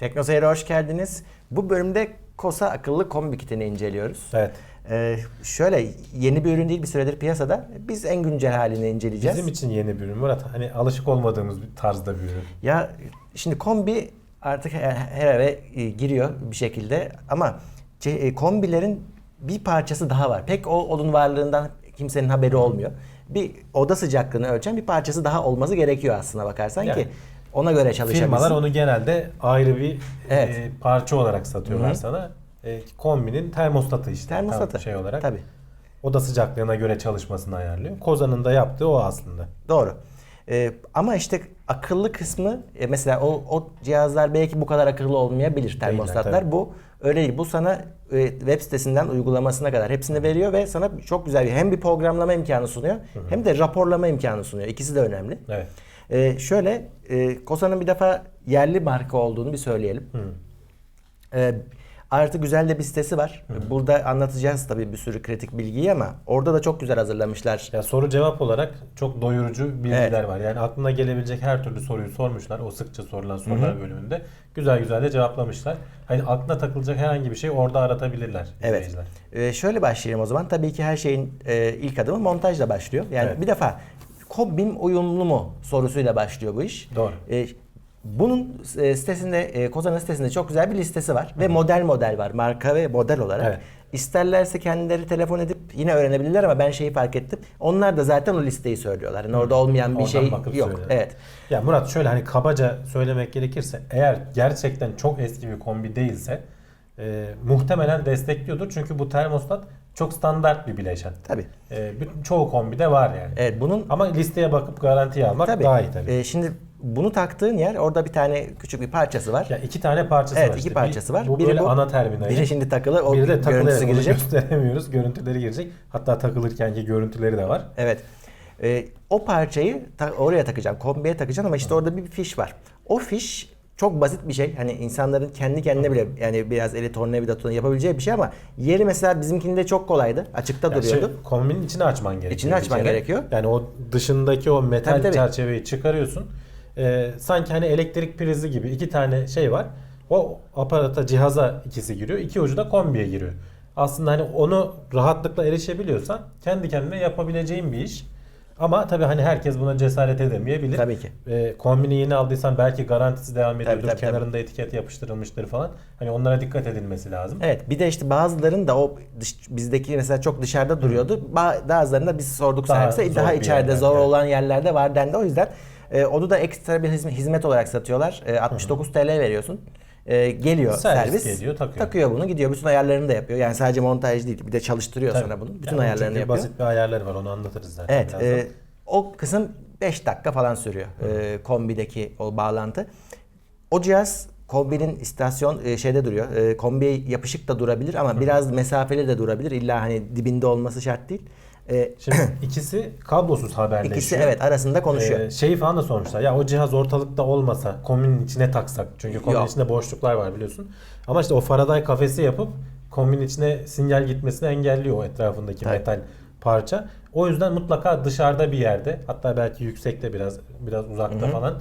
Teknoseyir'e hoş geldiniz. Bu bölümde Kosa akıllı kombi kitini inceliyoruz. Evet. Ee, şöyle yeni bir ürün değil bir süredir piyasada. Biz en güncel halini inceleyeceğiz. Bizim için yeni bir ürün Murat. Hani alışık olmadığımız bir tarzda bir ürün. Ya şimdi kombi artık her her eve e, giriyor bir şekilde ama e, kombilerin bir parçası daha var. Pek o onun varlığından kimsenin haberi olmuyor. Bir oda sıcaklığını ölçen bir parçası daha olması gerekiyor aslına bakarsan Yani ki ona göre çalışabilsin. Firmalar onu genelde ayrı bir Evet. e, parça olarak satıyorlar Hı hı. sana. E, kombinin termostatı işte. termostatı Tam şey olarak. Tabii. Oda sıcaklığına göre çalışmasını ayarlıyor. Kozan'ın da yaptığı o aslında. Doğru. Ee, ama işte akıllı kısmı e, mesela o, o cihazlar belki bu kadar akıllı olmayabilir termostatlar. tabii. bu öyle değil. Bu sana e, web sitesinden uygulamasına kadar hepsini veriyor ve sana çok güzel bir hem bir programlama imkanı sunuyor hem de raporlama imkanı sunuyor. İkisi de önemli. Evet. Ee, şöyle e, Kosa'nın bir defa yerli marka olduğunu bir söyleyelim. Ee, artı güzel de bir sitesi var. Burada anlatacağız tabii bir sürü kritik bilgiyi ama orada da çok güzel hazırlamışlar. Ya soru cevap olarak çok doyurucu bilgiler Evet. var. Yani aklına gelebilecek her türlü soruyu sormuşlar. O sıkça sorulan sorular bölümünde. Güzel güzel de cevaplamışlar. Hani aklına takılacak herhangi bir şey orada aratabilirler Evet. Ee, şöyle başlayalım o zaman. Tabii ki her şeyin e, ilk adımı montajla başlıyor. Yani Evet. bir defa kombim uyumlu mu sorusuyla başlıyor bu iş. Doğru. Ee, bunun e, sitesinde, e, Kozan'ın sitesinde çok güzel bir listesi var. Ve model model var. Marka ve model olarak. Evet. İsterlerse kendileri telefon edip yine öğrenebilirler ama ben şeyi fark ettim. Onlar da zaten o listeyi söylüyorlar. Yani orada olmayan bir Oradan şey bakıp yok. söylüyor. Evet. Ya Murat şöyle hani kabaca söylemek gerekirse eğer gerçekten çok eski bir kombi değilse e, muhtemelen destekliyordur. Çünkü bu termostat çok standart bir bileşen. Tabii. E, çoğu kombide var yani. Evet bunun Ama listeye bakıp garantiye almak tabii. daha iyi tabii. Ee, şimdi bunu taktığın yer orada bir tane küçük bir parçası var. ya iki tane parçası Evet var iki işte. parçası Bir- var. Bu Biri böyle bu, ana terminali. Biri şimdi takılı o Biri de takılı görüntüsü evet, girecek. gösteremiyoruz. Görüntüleri girecek. Hatta takılırkenki görüntüleri de var. Evet. Ee, o parçayı ta- oraya takacağım. Kombiye takacağım ama işte orada bir fiş var. O fiş çok basit bir şey. Hani insanların kendi kendine bile yani biraz eli tornavida yapabileceği bir şey ama yeri mesela bizimkinde çok kolaydı. Açıkta Yani duruyordu. şey, kombinin içini açman gerekiyor. İçini açman kere. gerekiyor. Yani o dışındaki o metal Tabii, tabii. çerçeveyi çıkarıyorsun. Ee, sanki hani elektrik prizi gibi iki tane şey var. O aparata, cihaza ikisi giriyor. iki ucu da kombiye giriyor. Aslında hani onu rahatlıkla erişebiliyorsan kendi kendine yapabileceğin bir iş. Ama tabii hani herkes buna cesaret edemeyebilir. Tabii ki. Ee, kombini yeni aldıysan belki garantisi devam ediyordur. tabii, tabii. Kenarında etiket yapıştırılmıştır falan. Hani onlara dikkat edilmesi lazım. Evet bir de işte bazıların da o dış- bizdeki mesela çok dışarıda duruyordu. Ba- Bazılarında biz sorduk Daha servise daha içeride zor evet. olan yerlerde var dendi. O yüzden e, onu da ekstra bir hizmet, olarak satıyorlar. E, 69 TL veriyorsun. E, geliyor Servis servis. geliyor, takıyor. bunu gidiyor. Bütün ayarlarını da yapıyor. Yani sadece montaj değil bir de çalıştırıyor Tabii. sana bunu. Bütün Yani ayarlarını yapıyor. Basit bir ayarları var onu anlatırız zaten. Evet. birazdan. e, o kısım 5 dakika falan sürüyor. E, kombideki o bağlantı. O cihaz kombinin istasyon e, şeyde duruyor. E, kombiye yapışık da durabilir ama biraz mesafeli de durabilir. İlla hani dibinde olması şart değil. E, Şimdi ikisi kablosuz haberleşiyor. ikisi evet arasında konuşuyor. Ee, şeyi falan da sormuşlar. Ya o cihaz ortalıkta olmasa kombinin içine taksak. Çünkü kombinin Yok. içinde boşluklar var biliyorsun. Ama işte o Faraday kafesi yapıp kombinin içine sinyal gitmesini engelliyor o etrafındaki Tabii. metal parça. O yüzden mutlaka dışarıda bir yerde hatta belki yüksekte biraz biraz uzakta falan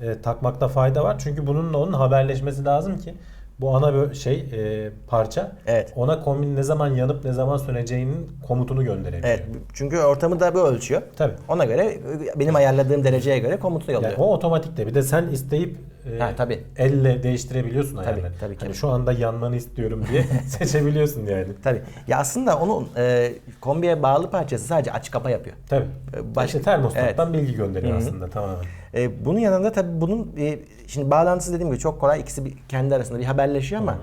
e, takmakta fayda var. Çünkü bununla onun haberleşmesi lazım ki bu ana şey e, parça Evet. ona kombin ne zaman yanıp ne zaman söneceğinin komutunu gönderebiliyor. Evet çünkü ortamı da bu ölçüyor. Tabii. Ona göre benim ayarladığım dereceye göre komutu yolluyor. Yani o otomatik de bir de sen isteyip e, Ha, tabii. elle değiştirebiliyorsun Tabii, ayarları. tabii ki. Hani şu anda yanmanı istiyorum diye seçebiliyorsun yani. Tabii. Ya aslında onun e, kombiye bağlı parçası sadece aç kapa yapıyor. Tabii. Ee, Başka baş- termostattan bilgi gönderiyor aslında tamamen. E, bunun yanında tabii bunun e, şimdi bağlantısı dediğim gibi çok kolay. İkisi bir, kendi arasında bir haberleşiyor ama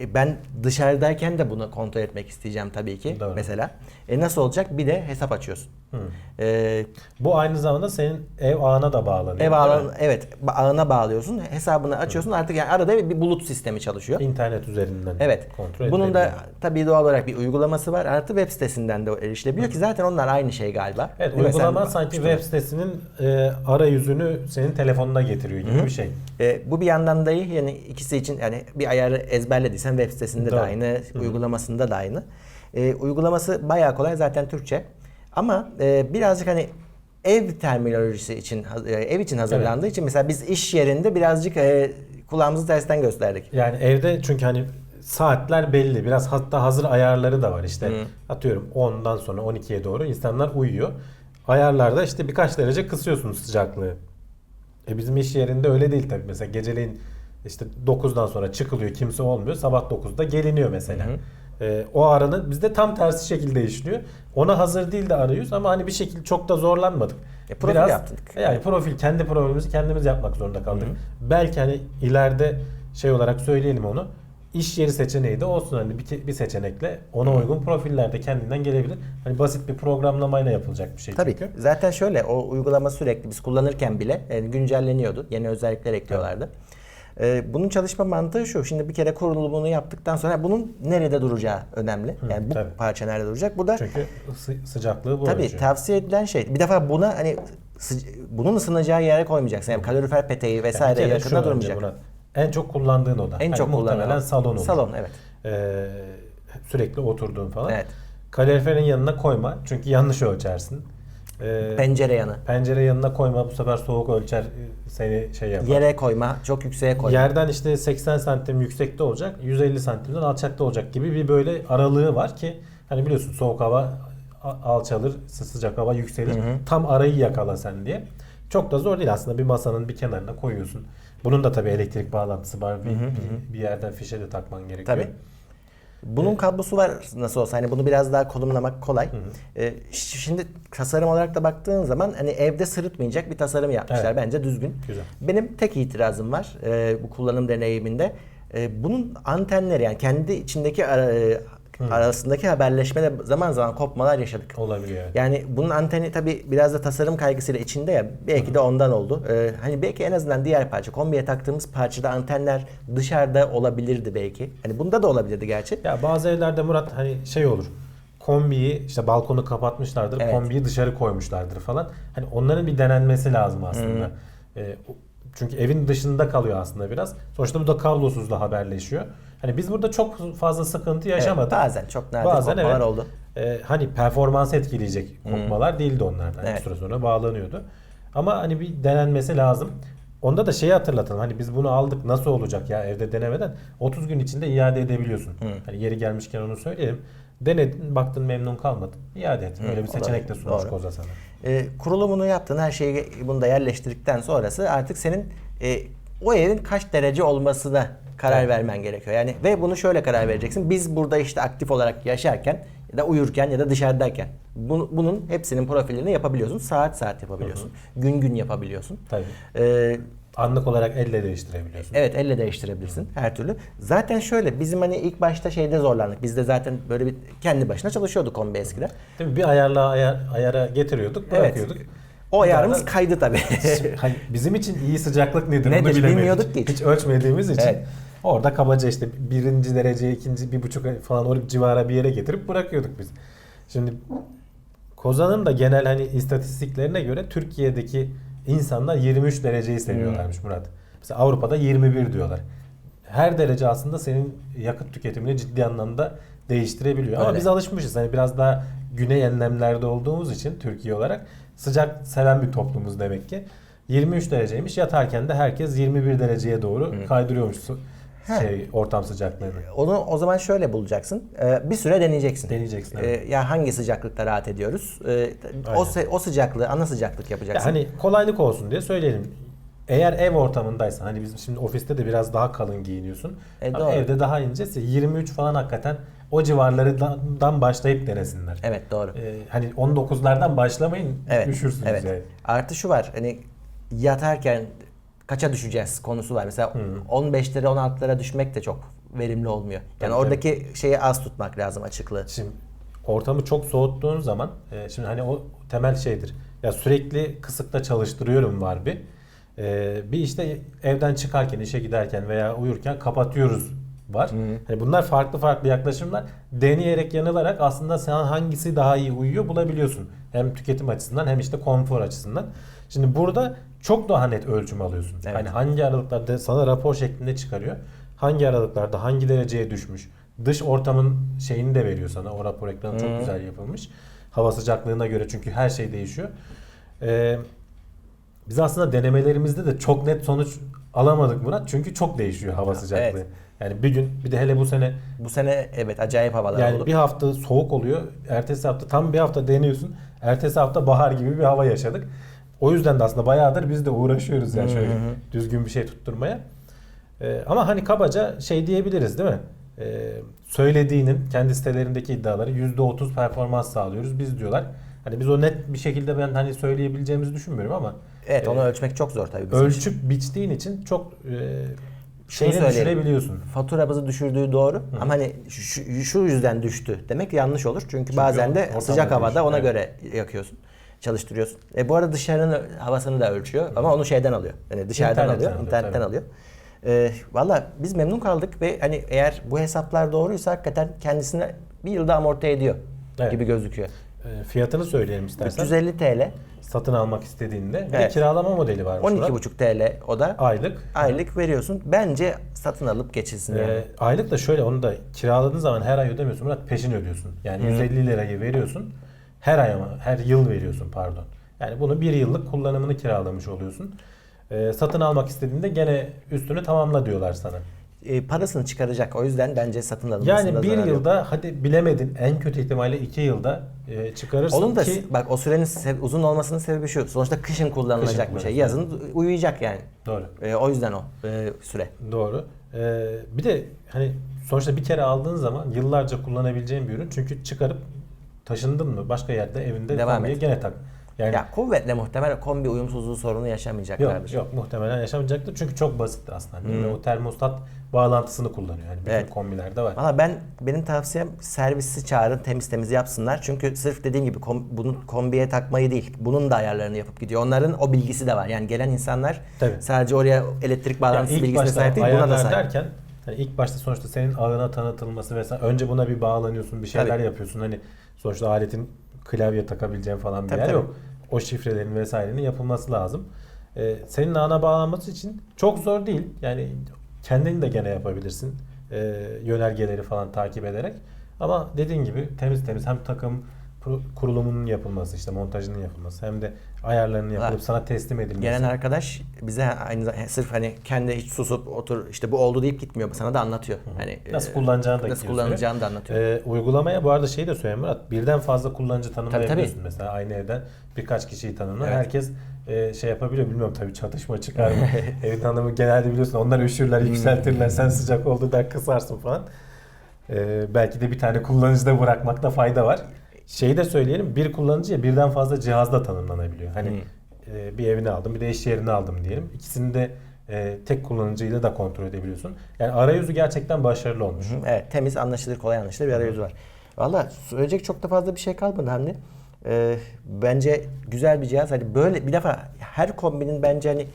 e, ben dışarıdayken de bunu kontrol etmek isteyeceğim tabii ki Doğru. mesela. E, nasıl olacak? Bir de hesap açıyorsun. E, Bu aynı zamanda senin ev ağına da bağlanıyor. ev değil mi? ağına, evet ağına bağlıyorsun. Hesabını açıyorsun. Artık yani arada bir bulut sistemi çalışıyor. İnternet üzerinden Evet. kontrol Bunun da edilebiliyor. tabii doğal olarak bir uygulaması var. Artı web sitesinden de erişilebiliyor ki zaten onlar aynı şey galiba. Evet Değil mi? Sen uygulama sanki işte- web sitesinin e, arayüzünü senin telefonuna getiriyor gibi bir şey. E, bu bir yandan da iyi. Yani ikisi için yani bir ayarı ezberlediysen web sitesinde de Doğru. aynı, uygulamasında da aynı. E, uygulaması bayağı kolay zaten Türkçe. Ama e, birazcık hani ev terminolojisi için e, ev için hazırlandığı için mesela biz iş yerinde birazcık e, kulağımızı tersten gösterdik. Yani evde çünkü hani saatler belli. Biraz hatta hazır ayarları da var işte. Atıyorum 10'dan sonra 12'ye doğru insanlar uyuyor. Ayarlarda işte birkaç derece kısıyorsunuz sıcaklığı. E bizim iş yerinde öyle değil tabii. Mesela geceleyin işte 9'dan sonra çıkılıyor kimse olmuyor. Sabah 9'da geliniyor mesela. E, o aranın bizde tam tersi şekilde işliyor. Ona hazır değil de arıyoruz ama hani bir şekilde çok da zorlanmadık. E, profil yaptık. Yani profil kendi profilimizi kendimiz yapmak zorunda kaldık. Belki hani ileride şey olarak söyleyelim onu. İş yeri seçeneği de olsun hani bir, bir seçenekle ona uygun profiller de kendinden gelebilir. Hani basit bir programlamayla yapılacak bir şey Tabii. çünkü. Zaten şöyle o uygulama sürekli biz kullanırken bile e, güncelleniyordu. Yeni özellikler ekliyorlardı. E, bunun çalışma mantığı şu. Şimdi bir kere kurulumunu yaptıktan sonra bunun nerede duracağı önemli. Yani bu tabii. parça nerede duracak? Bu da Çünkü ısı- sıcaklığı bu Tabii ölçüyor. tavsiye edilen şey. Bir defa buna hani bunun ısınacağı yere koymayacaksın. Yani kalorifer peteği Yani vesaire şu yakında durmayacak. Murat, en çok kullandığın oda. En Hani çok kullanılan salon olur. Salon evet. Ee, sürekli oturduğun falan. Evet. Kaloriferin yanına koyma çünkü yanlış ölçersin. Ee, Pencere yanı. pencere yanına koyma bu sefer soğuk ölçer e, seni şey yapar. Yere koyma, çok yükseğe koyma. Yerden işte 80 santim yüksekte olacak, 150 santimden alçakta olacak gibi bir böyle aralığı var ki hani biliyorsun soğuk hava alçalır, sı- sıcak hava yükselir. Tam arayı yakala sen diye. Çok da zor değil aslında bir masanın bir kenarına koyuyorsun. Bunun da tabii elektrik bağlantısı var. Bir, bir, bir yerden fişe de takman gerekiyor. Tabii. Bunun kablosu var nasıl olsa hani bunu biraz daha konumlamak kolay. Ee, ş- şimdi tasarım olarak da baktığın zaman hani evde sırıtmayacak bir tasarım yapmışlar Evet. bence düzgün. Güzel. Benim tek itirazım var e, bu kullanım deneyiminde. E, bunun antenleri yani kendi içindeki ara- e, arasındaki haberleşmede zaman zaman kopmalar yaşadık. Olabiliyor. evet. Yani bunun anteni tabi biraz da tasarım kaygısıyla içinde ya belki de ondan oldu. Ee, hani belki en azından diğer parça kombiye taktığımız parçada antenler dışarıda olabilirdi belki. Hani bunda da olabilirdi gerçi. Ya bazı evlerde Murat hani şey olur. Kombiyi işte balkonu kapatmışlardır. Evet. Kombiyi dışarı koymuşlardır falan. Hani onların bir denenmesi lazım aslında. O- çünkü evin dışında kalıyor aslında biraz. Sonuçta bu da kablosuz da haberleşiyor. Hani biz burada çok fazla sıkıntı yaşamadık. Evet, bazen çok nadir Bazen kopmalar evet. oldu. Ee, hani performans etkileyecek kopmalar değildi onlardan. Evet. Bir süre sonra bağlanıyordu. Ama hani bir denenmesi lazım. Onda da şeyi hatırlatalım. Hani biz bunu aldık nasıl olacak ya evde denemeden 30 gün içinde iade edebiliyorsun. Hani yeri gelmişken onu söyleyelim. Denedin, baktın memnun kalmadın. İade et. Öyle bir seçenek de sunmuş. Koza sana. Ee, kurulumunu yaptın, her şeyi bunu da yerleştirdikten sonrası artık senin e, o evin kaç derece olmasına karar Evet. vermen gerekiyor. Yani ve bunu şöyle karar vereceksin. Biz burada işte aktif olarak yaşarken ya da uyurken ya da dışarıdayken bunu- bunun hepsinin profillerini yapabiliyorsun. Saat saat yapabiliyorsun. Gün gün yapabiliyorsun. Tabii. Ee, Anlık olarak elle değiştirebiliyorsun. Evet elle değiştirebilirsin her türlü. Zaten şöyle bizim hani ilk başta şeyde zorlandık. Biz de zaten böyle bir kendi başına çalışıyorduk kombi eskiden. Değil mi? Bir ayarla ayar, ayara getiriyorduk, bırakıyorduk. O ayarımız kaydı tabii. Hani bizim için iyi sıcaklık nedir, Nedir onu bilemedik. bilmiyorduk ki hiç. Hiç ölçmediğimiz için. Evet. Orada kabaca işte birinci derece, ikinci, bir buçuk falan o civara bir yere getirip bırakıyorduk biz. Şimdi Kozan'ın da genel hani istatistiklerine göre Türkiye'deki insanlar 23 dereceyi seviyorlarmış Hmm. Murat. Mesela Avrupa'da 21 diyorlar. Her derece aslında senin yakıt tüketimini ciddi anlamda değiştirebiliyor. Ama Öyle. biz alışmışız. Hani biraz daha güney enlemlerde olduğumuz için Türkiye olarak sıcak seven bir toplumuz demek ki. 23 dereceymiş. Yatarken de herkes 21 dereceye doğru kaydırıyormuş su- şey ortam sıcaklığını. Onu o zaman şöyle bulacaksın. Ee, bir süre deneyeceksin. Deneyeceksin, Ee, evet. ya hangi sıcaklıkta rahat ediyoruz? Ee, o, Aynen. se- o sıcaklığı ana sıcaklık Ya yapacaksın. hani kolaylık olsun diye söyleyelim. Eğer ev ortamındaysan hani bizim şimdi ofiste de biraz daha kalın giyiniyorsun. E, Ama doğru. evde daha incesi 23 falan hakikaten o civarlardan başlayıp denesinler. Evet doğru. Ee, hani 19'lardan başlamayın Evet. üşürsünüz evet. yani. Artı şu var. Hani yatarken kaça düşeceğiz konusu var. Mesela 15'lere 16'lara düşmek de çok verimli olmuyor. Yani Tabii, oradaki şeyi az tutmak lazım açıklığı. Şimdi ortamı çok soğuttuğun zaman e, şimdi hani o temel şeydir. Ya sürekli kısıkta çalıştırıyorum var bir. E, bir işte evden çıkarken, işe giderken veya uyurken kapatıyoruz var. Hani bunlar farklı farklı yaklaşımlar. Deneyerek yanılarak aslında sen hangisi daha iyi uyuyor bulabiliyorsun. Hem tüketim açısından hem işte konfor açısından. Şimdi burada çok daha net ölçüm alıyorsun. Evet. Hani hangi aralıklarda sana rapor şeklinde çıkarıyor. Hangi aralıklarda hangi dereceye düşmüş. Dış ortamın şeyini de veriyor sana. O rapor ekranı çok güzel yapılmış. Hava sıcaklığına göre çünkü her şey değişiyor. Ee, biz aslında denemelerimizde de çok net sonuç alamadık Murat. Çünkü çok değişiyor hava sıcaklığı. evet. Yani bir gün bir de hele bu sene Bu sene evet acayip havalar yani oldu. bir hafta soğuk oluyor. Ertesi hafta tam bir hafta deniyorsun. Ertesi hafta bahar gibi bir hava yaşadık. O yüzden de aslında bayağıdır biz de uğraşıyoruz yani şöyle düzgün bir şey tutturmaya. Ee, ama hani kabaca şey diyebiliriz değil mi? Ee, söylediğinin kendi sitelerindeki iddiaları %30 performans sağlıyoruz biz diyorlar. Hani biz o net bir şekilde ben hani söyleyebileceğimizi düşünmüyorum ama Evet onu e, ölçmek çok zor tabii bizim için. ölçüp biçtiğin için çok e, şeyini söyleyelim. düşürebiliyorsun. Faturamızı düşürdüğü doğru ama hani şu, şu yüzden düştü demek yanlış olur. Çünkü, bazen de sıcak havada ona evet. göre yakıyorsun. Çalıştırıyorsun. E bu arada dışarının havasını da ölçüyor ama onu şeyden alıyor. Yani dışarıdan İnternetten alıyor, alıyor, internetten tabii. alıyor. E, Valla biz memnun kaldık ve hani eğer bu hesaplar doğruysa hakikaten kendisine bir yılda amorti ediyor Evet. gibi gözüküyor. E, fiyatını söyleyelim istersen. 350 TL, Satın almak istediğinde. Bir de Evet. kiralama modeli var. 12,5 TL o da Aylık. aylık veriyorsun. Bence satın alıp geçilsin yani. Ee, aylık da şöyle onu da kiraladığın zaman her ay ödemiyorsun Murat peşin ödüyorsun. Yani 150 lirayı veriyorsun. Her ay ama her yıl veriyorsun pardon. Yani bunu bir yıllık kullanımını kiralamış oluyorsun. Ee, satın almak istediğinde gene üstünü tamamla diyorlar sana. E, parasını çıkaracak. O yüzden bence satın alınmasında Yani bir zarar yok. yılda hadi bilemedin en kötü ihtimalle iki yılda e, çıkarırsın Onun da ki bak o sürenin uzun olmasının sebebi şu. Sonuçta kışın kullanılacak Kışın bir şey. Yazın uyuyacak yani. doğru. E, o yüzden o e, süre. Doğru. Ee, bir de hani sonuçta bir kere aldığın zaman yıllarca kullanabileceğin bir ürün. Çünkü çıkarıp taşındın mı başka yerde evinde Devam kombiye et. gene tak. Yani Ya kuvvetle muhtemel kombi uyumsuzluğu sorunu yaşamayacaklardır. yok yok muhtemelen yaşamayacaktır. Çünkü çok basit aslında. Hani o termostat bağlantısını kullanıyor. Yani bütün Evet. kombilerde var. Valla ben benim tavsiyem servisi çağırın temiz temiz yapsınlar. Çünkü sırf dediğim gibi kom, bunun kombiye takmayı değil. Bunun da ayarlarını yapıp gidiyor. Onların o bilgisi de var. Yani gelen insanlar Tabii. sadece oraya elektrik Yani bağlantısı bilgisine sahip değil buna da sahip. derken hani ilk başta sonuçta senin ağına tanıtılması vesaire önce buna bir bağlanıyorsun bir şeyler Tabii. yapıyorsun hani sonuçta aletin klavye takabileceğin falan bir Tabii, yer tabii. yok. O şifrelerin vesairenin yapılması lazım. Ee, senin ağına bağlanması için çok zor değil. Yani kendin de gene yapabilirsin. Ee, yönergeleri falan takip ederek. Ama dediğin gibi temiz temiz hem takım kurulumunun yapılması işte montajının yapılması hem de ayarlarının yapılıp Ha. sana teslim edilmesi. Gelen arkadaş bize aynı sırf hani kendi hiç susup otur işte bu oldu deyip gitmiyor. Sana da anlatıyor. Hani Nasıl e, kullanacağını da nasıl kullanacağını da anlatıyor. Ee, uygulamaya bu arada şeyi de söyleyeyim Murat. Birden fazla kullanıcı tanımlayabiliyorsun. Tabii, Mesela aynı evden birkaç kişiyi tanımla. Evet. Herkes e, şey yapabiliyor. Bilmiyorum tabii çatışma çıkar mı? Evin hanımı genelde biliyorsun onlar üşürler, Hmm. yükseltirler. Sen sıcak oldu der kısarsın falan. Ee, belki de bir tane kullanıcıda bırakmakta fayda var. Şeyi de söyleyelim. Bir kullanıcıya birden fazla cihazla tanımlanabiliyor. Hani Hmm. e, bir evini aldım bir de iş yerini aldım diyelim. İkisini de e, tek kullanıcıyla da kontrol edebiliyorsun. Yani arayüzü gerçekten başarılı olmuş. Hı, Evet temiz anlaşılır kolay anlaşılır bir arayüzü var. Valla söyleyecek çok da fazla bir şey kalmadı Hamdi. Ee, bence güzel bir cihaz. Hani böyle bir defa her kombinin bence hani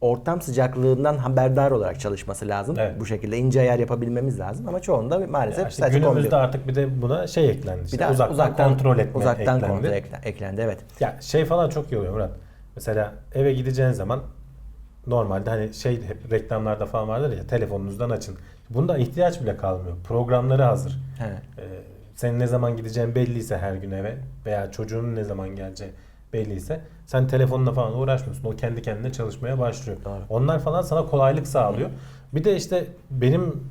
ortam sıcaklığından haberdar olarak çalışması lazım. Evet. Bu şekilde ince ayar yapabilmemiz lazım ama çoğunda maalesef Ya işte sadece kombi. günümüzde artık bir de buna şey eklendi. Işte Bir de uzaktan, kontrol etme uzaktan eklendi. kontrol ekle- eklendi evet. Ya şey falan çok iyi oluyor Murat. Mesela eve gideceğin zaman normalde hani şey hep reklamlarda falan vardır ya telefonunuzdan açın. Bunda ihtiyaç bile kalmıyor. Programları hazır. He. Ee, senin ne zaman gideceğin belliyse her gün eve veya çocuğunun ne zaman geleceği belliyse sen telefonla falan uğraşmıyorsun. O kendi kendine çalışmaya başlıyor. Doğru. Onlar falan sana kolaylık sağlıyor. Bir de işte benim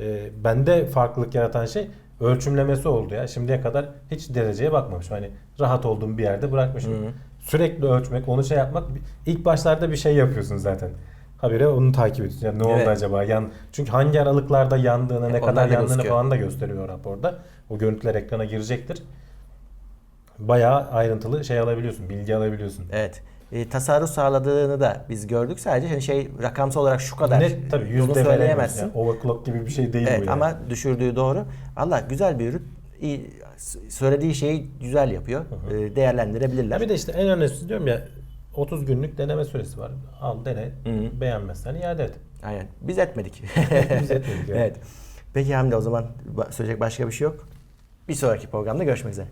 e, bende farklılık yaratan şey ölçümlemesi oldu ya. Şimdiye kadar hiç dereceye bakmamışım. Hani rahat olduğum bir yerde bırakmışım. Hı. Sürekli ölçmek, onu şey yapmak. ilk başlarda bir şey yapıyorsun zaten. Habire onu takip ediyorsun. Ya ne oldu Evet. acaba? Yan, çünkü hangi aralıklarda yandığını, ne Evet, kadar yandığını gözüküyor. falan da gösteriyor raporda. O görüntüler ekrana girecektir. Bayağı ayrıntılı şey alabiliyorsun, bilgi alabiliyorsun. Evet. E, tasarruf sağladığını da biz gördük. Sadece hani şey rakamsal olarak şu kadar Net tabii yüzde söyleyemezsin. söyleyemezsin. Yani overclock gibi bir şey değil bu Evet yani. ama düşürdüğü doğru. Allah güzel bir ürün. İyi, söylediği şeyi güzel yapıyor. E, değerlendirebilirler. Ya bir de işte en önemlisi diyorum ya 30 günlük deneme süresi var. Al dene. hı. Beğenmezsen iade et. Aynen. Biz etmedik. Biz etmedik, evet. evet. Peki Hamdi o zaman söyleyecek başka bir şey yok. Bir sonraki programda görüşmek üzere.